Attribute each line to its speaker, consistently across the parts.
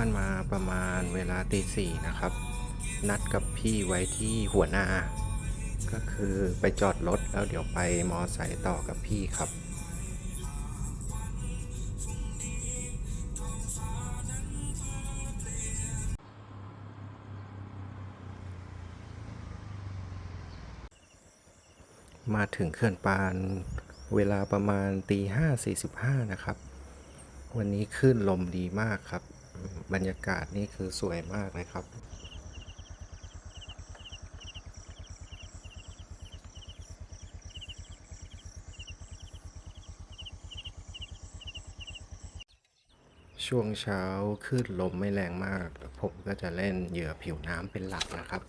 Speaker 1: านมาประมาณเวลาตีสี่นะครับ นัดกับพี่ไว้ที่หัวหน้า ก็คือไปจอดรถแล้วเดี๋ยวไปมอไซค์ต่อกับพี่ครับมาถึงเขื่อนปานเวลาประมาณตีห้าสี่สิบห้านะครับ วันนี้คลื่นลมดีมากครับ บรรยากาศนี่คือสวยมากเลยครับช่วงเช้าคลื่นลมไม่แรงมาก ผมก็จะเล่นเหยื่อผิวน้ำเป็นหลักนะครับ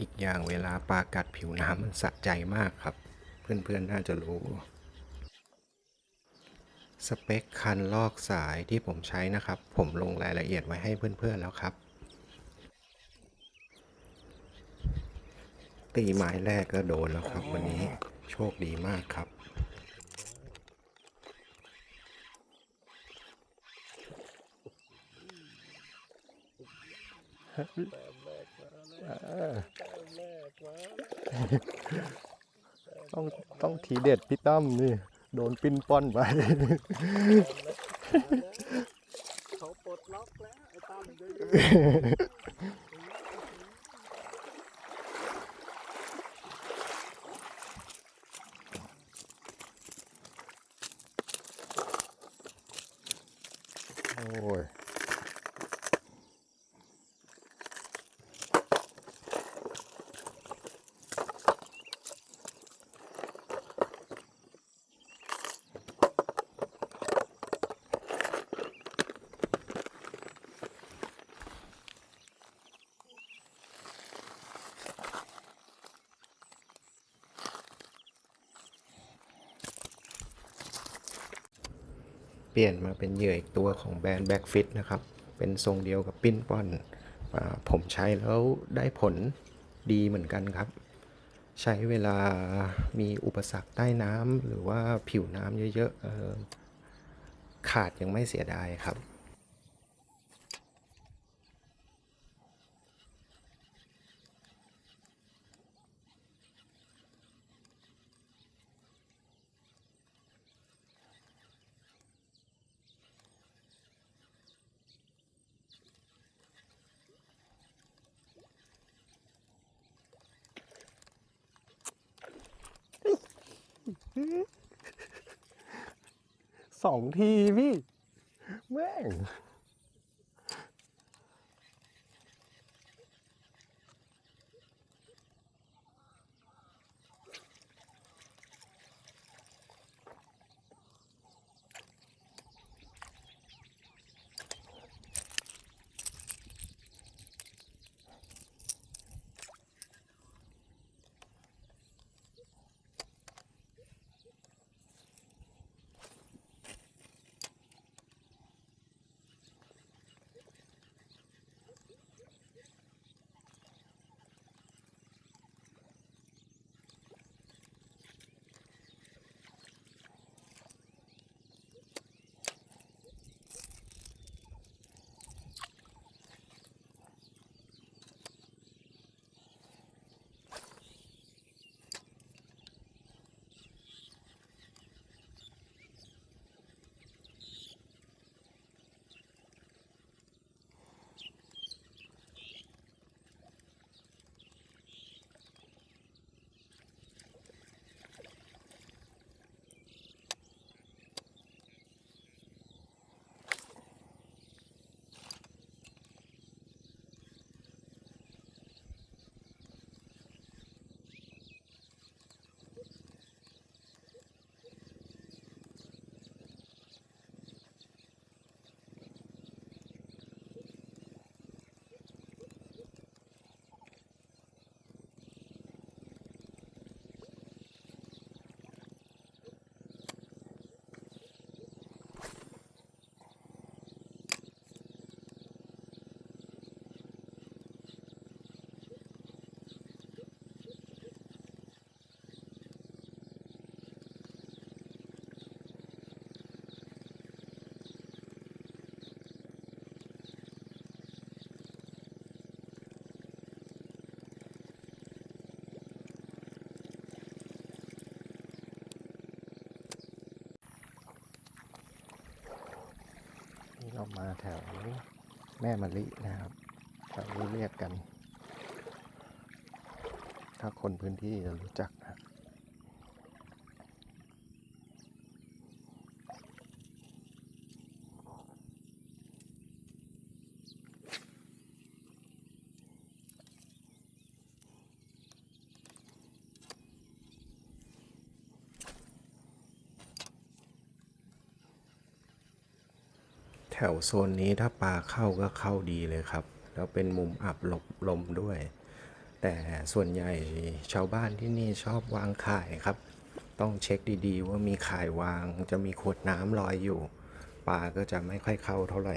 Speaker 1: อีกอย่างเวลาปลากัดผิวน้ำมันสะใจมากครับ เพื่อนๆน่าจะรู้ สเปคคันลอกสายที่ผมใช้นะครับ ผมลงรายละเอียดไว้ให้เพื่อนๆแล้วครับ ตีไม้แรกก็โดนแล้วครับ วันนี้โชคดีมากครับ
Speaker 2: ต้องต้องทีเด็ดพี่ตั้มนี่ โดนปิ้นป้อนไป
Speaker 3: เขาปลดล็อกแล้วไอ้ตั้ม
Speaker 1: ปลี่ยนมาเป็นเหยื่ออีกตัวของแบรนด์ Backfit นะครับ เป็นทรงเดียวกับปิ้นป้อนผมใช้แล้วได้ผลดีเหมือนกันครับ ใช้เวลามีอุปสรรคใต้น้ำหรือว่าผิวน้ำเยอะๆออขาดยังไม่เสียดายครับ
Speaker 2: สองทีพี่ แม่ง
Speaker 1: เรามาแถวแม่มะลินะครับแถวนี้เรียกกัน ถ้าคนพื้นที่จะรู้จัก วโซนนี้ถ้าปลาเข้าก็เข้าดีเลยครับ แล้วเป็นมุมอับหลบลมด้วย แต่ส่วนใหญ่ชาวบ้านที่นี่ชอบวางข่ายครับ ต้องเช็คดีๆ ว่ามีข่ายวางจะมีขวดน้ำลอยอยู่ ปลาก็จะไม่ค่อยเข้าเท่าไหร่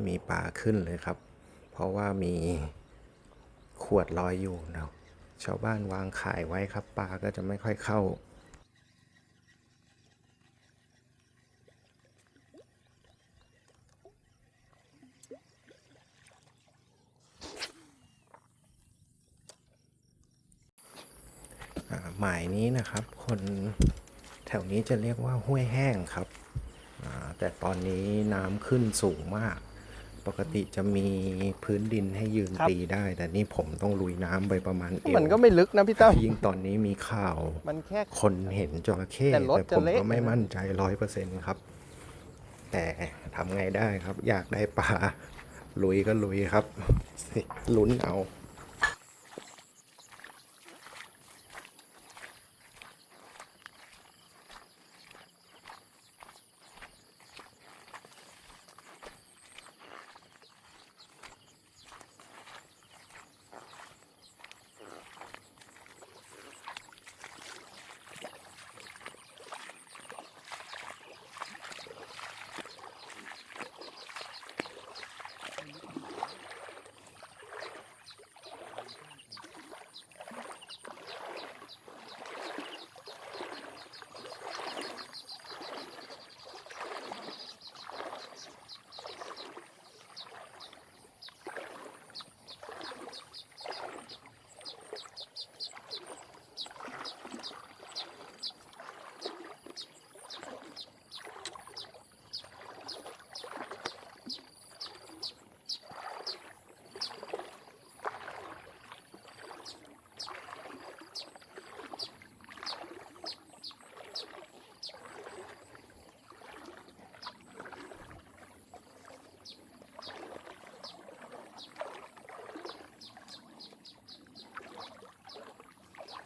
Speaker 1: ไม่มีปลาขึ้นเลยครับ เพราะว่ามีขวดลอยอยู่เนาะชาวบ้านวางขายไว้ครับปลาก็จะไม่ค่อยเข้าอ่าหมายนี้นะครับ คนแถวนี้จะเรียกว่าห้วยแห้งครับ แต่ตอนนี้น้ำขึ้นสูงมาก ปกติจะมีพื้นดินให้ยืน
Speaker 2: ครับ
Speaker 1: ตีได้ แต่นี่ผมต้องลุยน้ำไปประมาณเอว
Speaker 2: มันก็ไม่ลึกนะพี่ตั้ม
Speaker 1: ยิ่งตอนนี้มีข่าว
Speaker 2: มันแค่
Speaker 1: คนเห็นจระเข้
Speaker 2: แต่รถ
Speaker 1: แต่ผม
Speaker 2: จะเละ
Speaker 1: ก็ไม่มั่นใจร้อยเปอร์เซ็นต์ครับ แต่ทำไงได้ครับ อยากได้ปลาลุยก็ลุยครับ ลุ้นเอา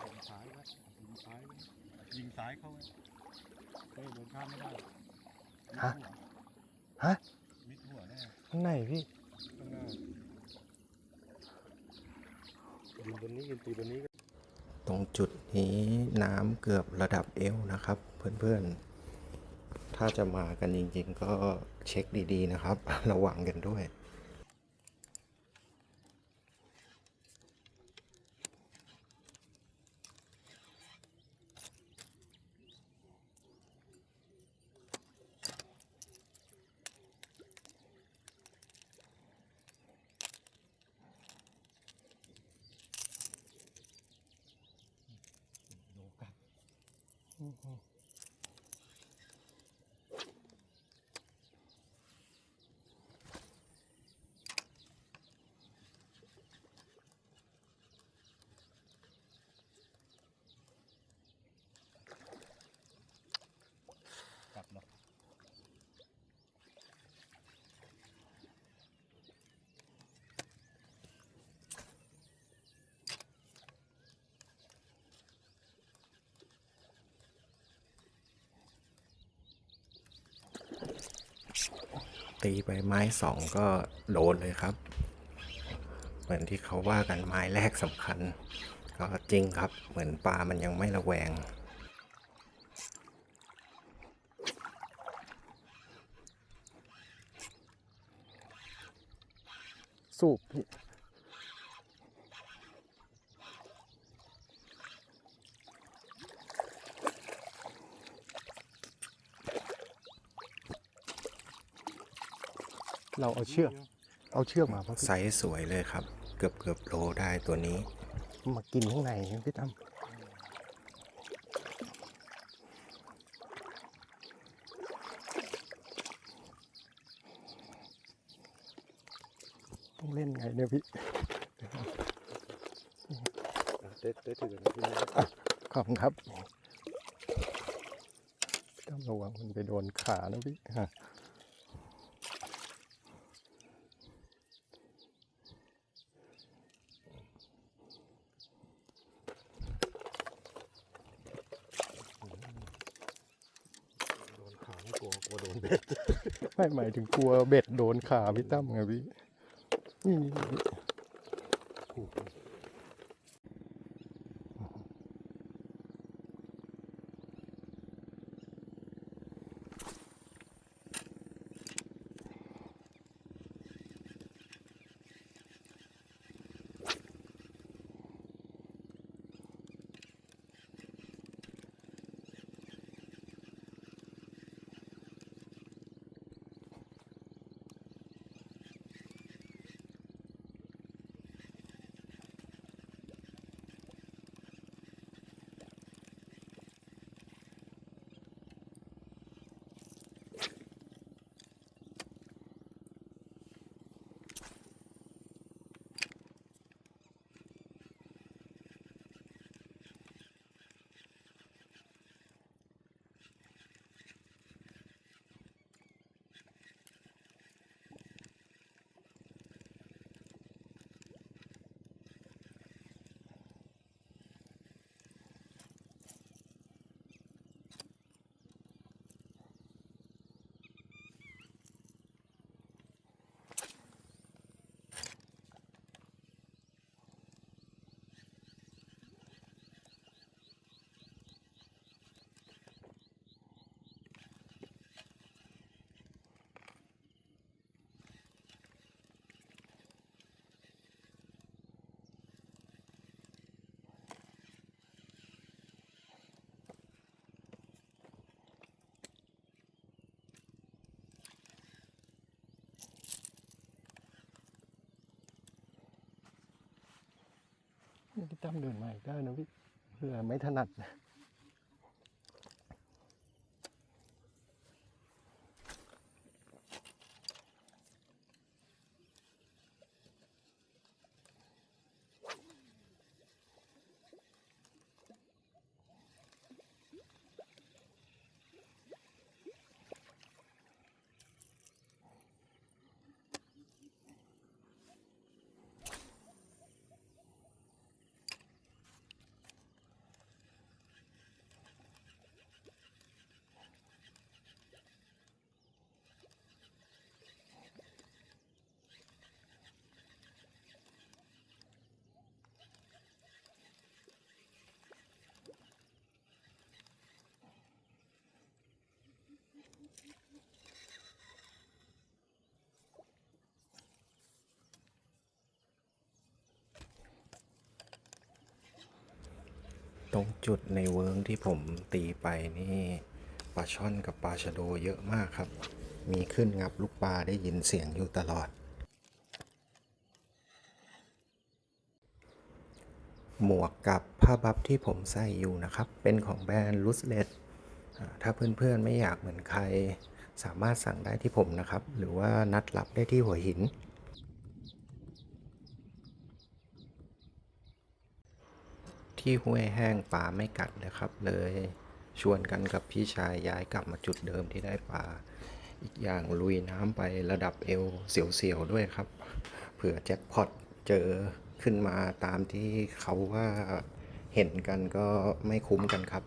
Speaker 3: ยิงซ้ายไว้ยิงซ้ายไว้ยิงซ้าย เข้าไว้เฮ้ยเดินข้ามไม่ได้
Speaker 1: ฮะ
Speaker 3: มิดหัว
Speaker 1: ฮะ
Speaker 3: มิดหัวแน่
Speaker 1: ข้างในพี่
Speaker 3: ข้างหน้ายิงบนนี้ยิงตีบนนี้
Speaker 1: ตรงจุดนี้น้ำเกือบระดับเอวนะครับ เพื่อนๆ ถ้าจะมากันจริงๆ ก็เช็คดีๆนะครับ ระวังกันด้วย ตีไปไม้สองก็โดนเลยครับ เหมือนที่เขาว่ากันไม้แรกสำคัญ ก็จริงครับเหมือนปลามันยังไม่ระแวง
Speaker 2: สูบ เราเอาเชือก เอาเชือกมาเพราะ
Speaker 1: ไซส์สวยเลยครับ เกือบเกือบโลได้ตัวนี้
Speaker 2: มากินข้างในพี่ตั้มต้องเล่นไงเนี่ยพี่
Speaker 3: เต้เต้ถือนะพี่
Speaker 2: ขอบคุณครับพี่ตั้มระวังมันไปโดนขานะพี่ฮะโดนขาไม่กลัวกลัวโดน เบ็ดไม่หมายถึงกลัวเบ็ดโดนขาพี่ตั้มไงพี่นี่ พี่ตั้มเดินมาอีกได้นะพี่เพื่อไม่ถนัด
Speaker 1: ตรงจุดในเวิร์งที่ผมตีไปนี่ปลาช่อนกับปลาชะโดเยอะมากครับ มีขึ้นงับลูกปลาได้ยินเสียงอยู่ตลอด หมวกกับผ้าบัฟที่ผมใส่อยู่นะครับ เป็นของแบรนด์ลุสเลตถ้าเพื่อนๆไม่อยากเหมือนใคร สามารถสั่งได้ที่ผมนะครับ หรือว่านัดรับได้ที่หัวหิน ที่ห้วยแห้งปลาไม่กัดนะครับ เลยชวนกันกับพี่ชายย้ายกลับมาจุดเดิมที่ได้ปลา อีกอย่างลุยน้ำไประดับเอวเสียวๆด้วยครับ เผื่อแจ็คพอตเจอขึ้นมาตามที่เขาว่าเห็นกันก็ไม่คุ้มกันครับ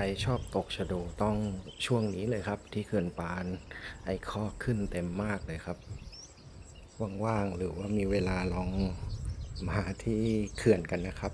Speaker 1: รชอบตกชะโดต้องช่วงนี้เลยครับ ที่เขื่อนปานไอ้ข้อขึ้นเต็มมากเลยครับ ว่างๆหรือว่ามีเวลาลองมาที่เขื่อนกันนะครับ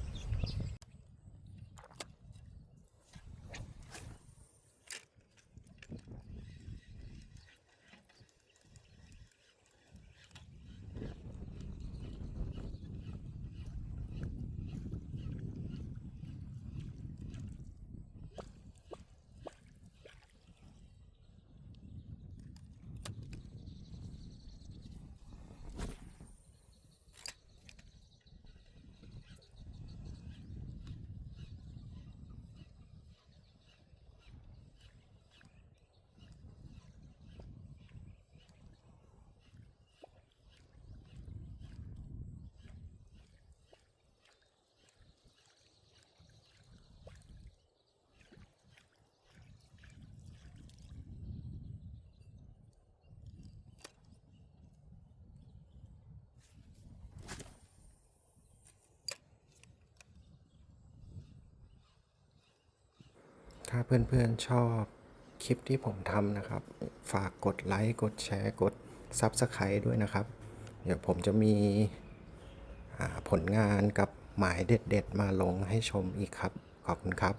Speaker 1: ถ้าเพื่อนๆชอบคลิปที่ผมทำนะครับ ฝากกดไลค์ กดแชร์ กด Subscribe ด้วยนะครับ เดี๋ยวผมจะมีผลงานกับหมายเด็ดๆ มาลงให้ชมอีกครับ ขอบคุณครับ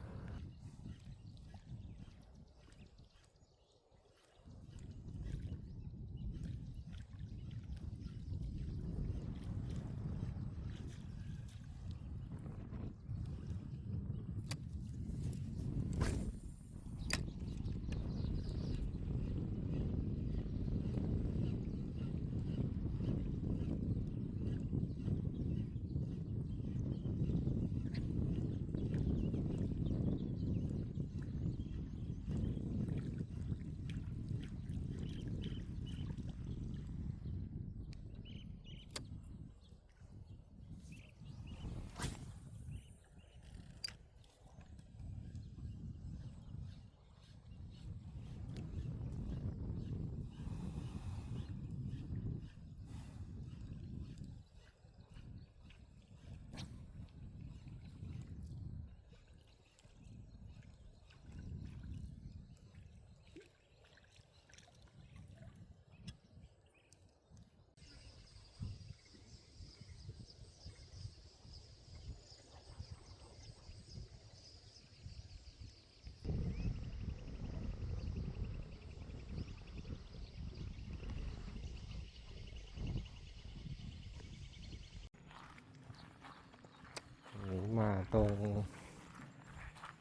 Speaker 1: นี่ มาตรง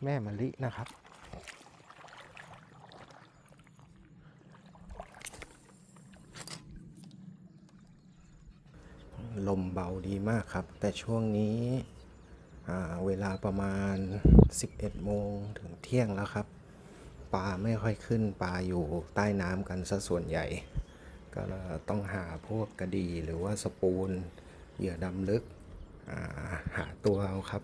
Speaker 1: แม่มะลินะครับ ลมเบาดีมากครับ แต่ช่วงนี้เวลาประมาณ 11 โมงถึงเที่ยงแล้วครับปลาไม่ค่อยขึ้นปลาอยู่ใต้น้ำกันซะส่วนใหญ่ ก็ต้องหาพวกกระดีหรือว่าสปูนเหยื่อดำลึก ตัวเอาครับ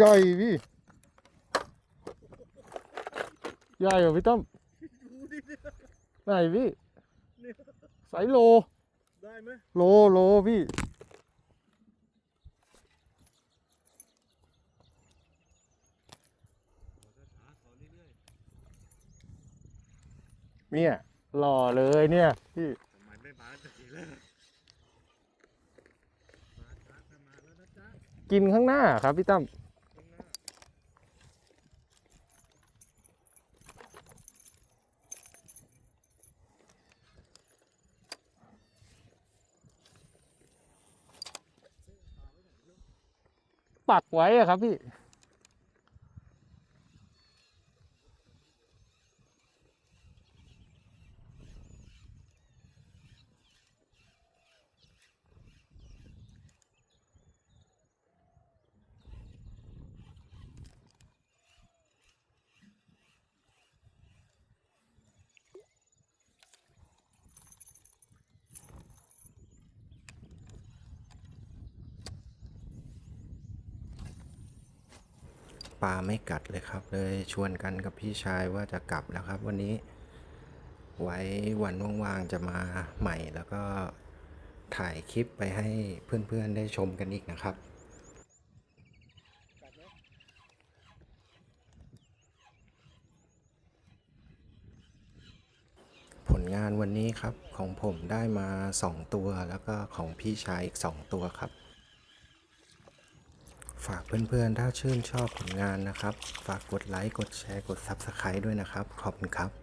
Speaker 2: ใหญ่พี่ใหญ่เหรอพี่ต้อมไหนพี่ไซส์โล
Speaker 3: ได้ไหม
Speaker 2: โลโลพี่
Speaker 3: ช้าๆขอเรื่อย
Speaker 2: เนี่ย หล่อเลยเนี่ย พี่
Speaker 3: ๆทำไมไม่มาสักทีเลยมาช้าจะมาแล้วนะจ๊ะ
Speaker 2: กินข้างหน้าครับพี่ตั้ม
Speaker 3: ข้างหน้า
Speaker 2: ปักไว้อะครับพี่
Speaker 1: ปลาไม่กัดเลยครับ เลยชวนกันกับพี่ชายว่าจะกลับแล้วครับ วันนี้ ไว้วันว่างๆจะมาใหม่แล้วก็ถ่ายคลิปไปให้เพื่อนๆได้ชมกันอีกนะครับผลงานวันนี้ครับของผมได้มา 2 ตัวแล้วก็ของพี่ชายอีก 2 ตัวครับ ฝากเพื่อนๆ ถ้าชื่นชอบผลงานนะครับ ฝากกดไลค์ กดแชร์ กด Subscribe ด้วยนะครับ ขอบคุณครับ